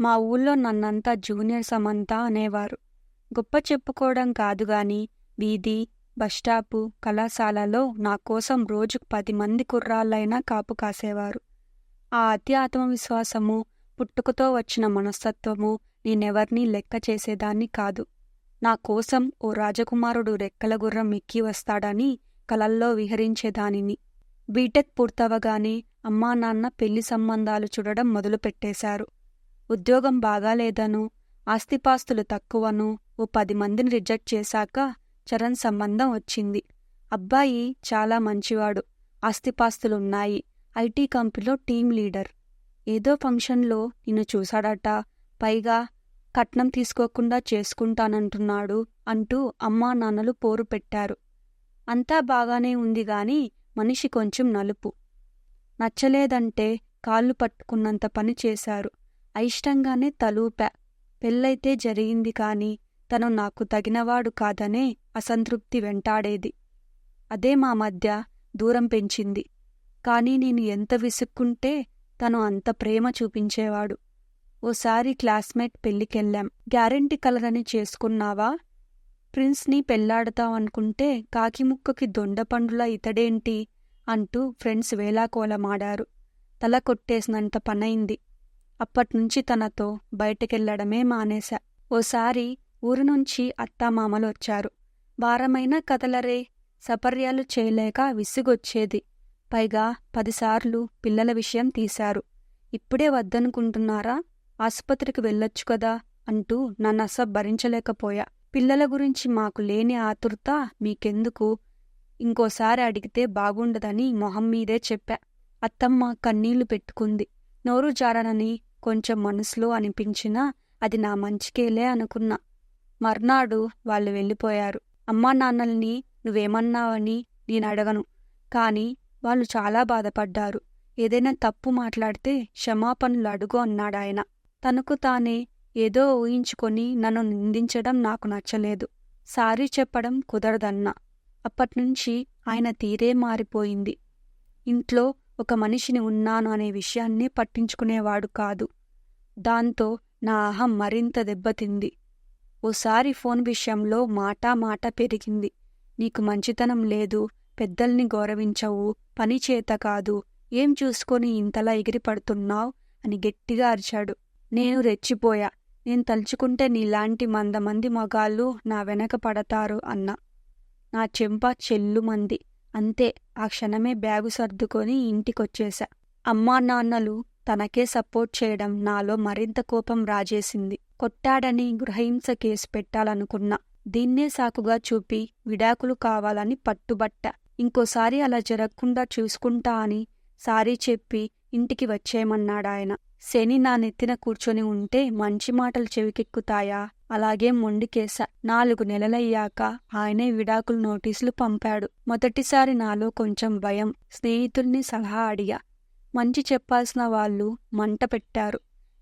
మా ఊళ్ళో నన్నంతా జూనియర్ సమంత అనేవారు. గొప్ప చెప్పుకోవడం కాదు గాని వీధి బస్టాపు కళాశాలలో నా కోసం రోజుకు పది మంది కుర్రాళ్ళైనా కాపు కాసేవారు. ఆ అతి ఆత్మవిశ్వాసము పుట్టుకతో వచ్చిన మనస్తత్వము నేనెవర్నీ లెక్క చేసేదాన్ని కాదు. నా కోసం ఓ రాజకుమారుడు రెక్కల గుర్రం ఎక్కి వస్తాడని కలల్లో విహరించేదానిని. బీటెక్ పూర్తవగానే అమ్మా నాన్న పెళ్ళి సంబంధాలు చూడడం మొదలుపెట్టేశారు. ఉద్యోగం బాగాలేదను ఆస్తిపాస్తులు తక్కువను ఓ పది మందిని రిజెక్ట్ చేశాక చరణ్ సంబంధం వచ్చింది. అబ్బాయి చాలా మంచివాడు ఆస్తిపాస్తులున్నాయి. ఐటీ కంపెనీలో టీం లీడర్. ఏదో ఫంక్షన్లో నిన్ను చూశాడట పైగా కట్నం తీసుకోకుండా చేసుకుంటానంటున్నాడు అంటూ అమ్మా నాన్నలు పోరు పెట్టారు. అంతా బాగానే ఉందిగాని మనిషి కొంచెం నలుపు. నచ్చలేదంటే కాళ్ళు పట్టుకున్నంత పని చేశారు. అయిష్టంగానే తలూపా. పెళ్ళైతే జరిగింది కాని తను నాకు తగినవాడు కాదనే అసంతృప్తి వెంటాడేది. అదే మా మధ్య దూరం పెంచింది. కాని నేను ఎంత విసుక్కుంటే తను అంత ప్రేమ చూపించేవాడు. ఓసారి క్లాస్మేట్ పెళ్ళికెళ్ళాం. గ్యారెంటీ కలరని చేసుకున్నావా? ప్రిన్స్ని పెళ్ళాడతావనుకుంటే కాకిముక్కకి దొండపండులా ఇతడేంటి? అంటూ ఫ్రెండ్స్ వేలాకోలమాడారు. తల కొట్టేసినంత పనైంది. అప్పట్నుంచి తనతో బయటకెళ్ళడమే మానేశా. ఓసారి ఊరు నుంచి వారమైనా కదలరే సపర్యాలు చేయలేక విసుగొచ్చేది. పైగా పదిసార్లు పిల్లల విషయం తీశారు. ఇప్పుడే వద్దనుకుంటున్నారా? ఆసుపత్రికి వెళ్ళొచ్చు కదా అంటూ నన్నస భరించలేకపోయా. పిల్లల గురించి మాకు లేని ఆతురత మీకెందుకు? ఇంకోసారి అడిగితే బాగుండదని మొహం మీదే చెప్పా. అత్తమ్మ కన్నీళ్ళు పెట్టుకుంది. నోరు జారనని కొంచెం మనసులో అనిపించినా అది నా మంచికేలే అనుకున్నా. మర్నాడు వాళ్ళు వెళ్ళిపోయారు. అమ్మా నాన్నల్ని నువ్వేమన్నావని నేను అడగను. కాని వాళ్ళు చాలా బాధపడ్డారు. ఏదైనా తప్పు మాట్లాడితే క్షమాపణలు అడుగు అన్నాడాయన తనకు తానే ఏదో ఊహించుకొని నన్ను నిందించడం నాకు నచ్చలేదు. సారీ చెప్పడం కుదరదన్నా. అప్పట్నుంచి ఆయన తీరే మారిపోయింది. ఇంట్లో ఒక మనిషిని ఉన్నాను అనే విషయాన్ని పట్టించుకునేవాడు కాదు. దాంతో నా అహం మరింత దెబ్బతింది. ఓసారి ఫోన్ విషయంలో మాటామాట పెరిగింది. నీకు మంచితనం లేదు పెద్దల్ని గౌరవించవు పని చేత కాదు ఏం చూసుకొని ఇంతలా ఎగిరిపడుతున్నావు? అని గట్టిగా అరిచాడు. నేను రెచ్చిపోయా. నేను తలుచుకుంటే నీలాంటి మందమంది మగాళ్ళు నా వెనక పడతారు అన్నా. నా చెంప చెల్లుమంది అంతే. ఆ క్షణమే బ్యాగు సర్దుకొని ఇంటికొచ్చేశా అమ్మా నాన్నలు తనకే సపోర్ట్ చేయడం నాలో మరింత కోపం రాజేసింది. కొట్టాడని గృహహింస కేసు పెట్టాలనుకున్నా దీన్నే సాకుగా చూపి విడాకులు కావాలని పట్టుబట్ట. ఇంకోసారి అలా జరగకుండా చూసుకుంటా అని సారీ చెప్పి ఇంటికి వచ్చేయమన్నాడాయన. శని నా నెత్తిన కూర్చొని ఉంటే మంచి మాటలు చెవికెక్కుతాయా? అలాగే మొండికేస నాలుగు నెలలయ్యాక ఆయనే విడాకులు నోటీసులు పంపాడు. మొదటిసారి నాలో కొంచెం భయం. స్నేహితుల్ని సలహా అడిగా. మంచి చెప్పాల్సిన వాళ్ళు మంట పెట్టారు.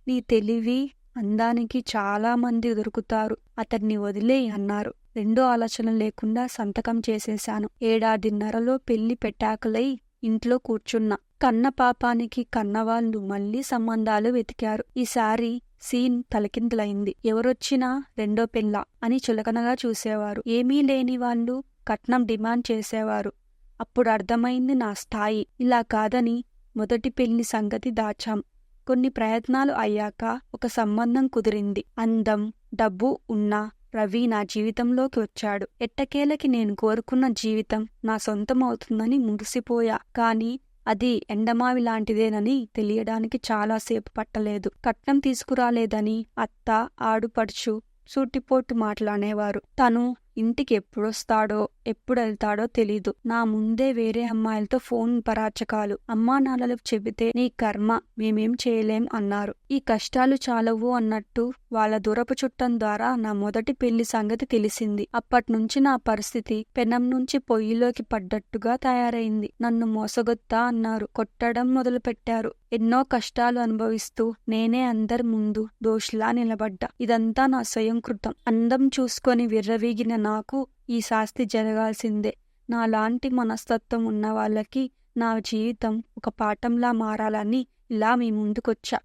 నీ తెలివి అందానికి చాలా మంది దొరుకుతారు. అతన్ని వదిలే అన్నారు. రెండో ఆలోచన లేకుండా సంతకం చేసేశాను. ఏడాదిన్నరలో పెళ్ళి పెట్టాకలై ఇంట్లో కూర్చున్నా. కన్న పాపానికి కన్నవాళ్ళు మళ్ళీ సంబంధాలు వెతికారు. ఈసారి సీన్ తలకిందులైంది. ఎవరొచ్చినా రెండో పిల్ల అని చులకనగా చూసేవారు. ఏమీ లేని వాళ్ళు కట్నం డిమాండ్ చేసేవారు. అప్పుడు అర్థమైంది నా స్థాయి. ఇలా కాదని మొదటి పెళ్ళి సంగతి దాచాం. కొన్ని ప్రయత్నాలు అయ్యాక ఒక సంబంధం కుదిరింది. అందం డబ్బు ఉన్నా రవి నా జీవితంలోకి వచ్చాడు. ఎట్టకేలకి నేను కోరుకున్న జీవితం నా సొంతమవుతుందని మురిసిపోయా కాని అది ఎండమావి లాంటిదేనని తెలియడానికి చాలాసేపు పట్టలేదు. కట్నం తీసుకురాలేదని అత్త ఆడుపడుచు సూటిపోటు మాట్లాడేవారు తను ఇంటికి ఎప్పుడొస్తాడో ఎప్పుడెళ్తాడో తెలీదు. నా ముందే వేరే అమ్మాయిలతో ఫోన్ పరాచకాలు. అమ్మా నాన్నలకు చెబితే నీ కర్మ మేమేం చేయలేం అన్నారు. ఈ కష్టాలు చాలవు అన్నట్టు వాళ్ళ దూరపు చుట్టం ద్వారా నా మొదటి పెళ్ళి సంగతి తెలిసింది. అప్పట్నుంచి నా పరిస్థితి పెనం నుంచి పొయ్యిలోకి పడ్డట్టుగా తయారైంది. నన్ను మోసగొత్తా అన్నారు. కొట్టడం మొదలుపెట్టారు. ఎన్నో కష్టాలు అనుభవిస్తూ నేనే అందరి ముందు దోషులా నిలబడ్డా. ఇదంతా నా స్వయంకృతం అందం చూసుకొని విర్రవీగిన నాకు ఈ శాస్తి జరగాల్సిందే. నాలాంటి మనస్తత్వం ఉన్న వాళ్ళకి నా జీవితం ఒక పాఠంలా మారాలని ఇలా మీ ముందుకొచ్చా.